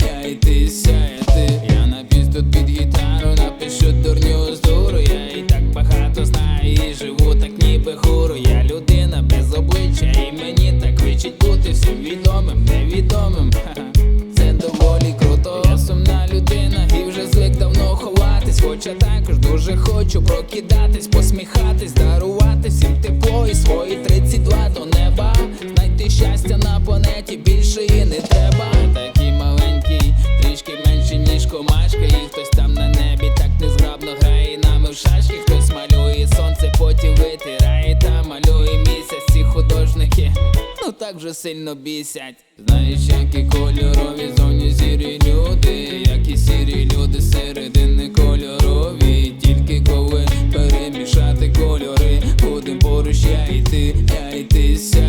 я і ти. Сяєти Я напіс тут під гітару, напишу дурню з дуру. Я і так багато знаю, і живу, так ніби хуру. Я людина без обличчя, і мені так вичить бути всім відомим, невідомим. Це доволі круто, я сумна людина, і вже звик давно ховатись, Хоча також дуже хочу прокидатись, посміхатись, дарувати всім тепло і свої 32 до неба. Знайти щастя на планеті більше і не так шашки. Хтось малює сонце, потім витирає та малює місяць. Ці художники, ну так вже сильно бісять. Знаєш, які кольорові зовні сірі люди, які сірі люди середини кольорові. Тільки коли перемішати кольори, будем поруч я і ти, я і сяяти.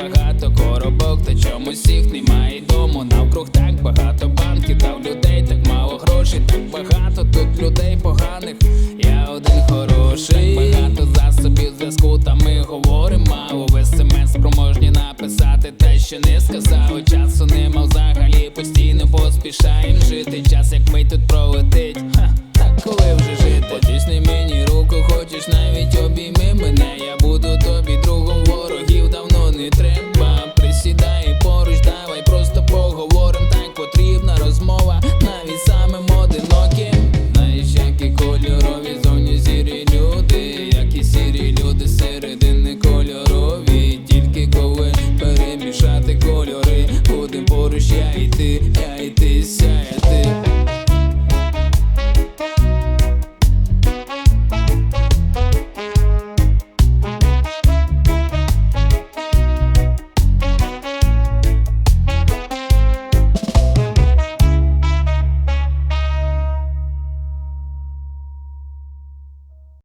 Багато коробок, та чомусь їх немає дому. Навкруг так багато банків, та в людей так мало грошей, так багато тут людей поганих. Я один хороший. Так багато засобів зв'язку, та ми говоримо мало. В смс спроможні написати те, що не сказали. Часу нема взагалі, постійно поспішаєм жити. Час як ми тут пролетить. Ха, так коли вже я і ти, я і ти.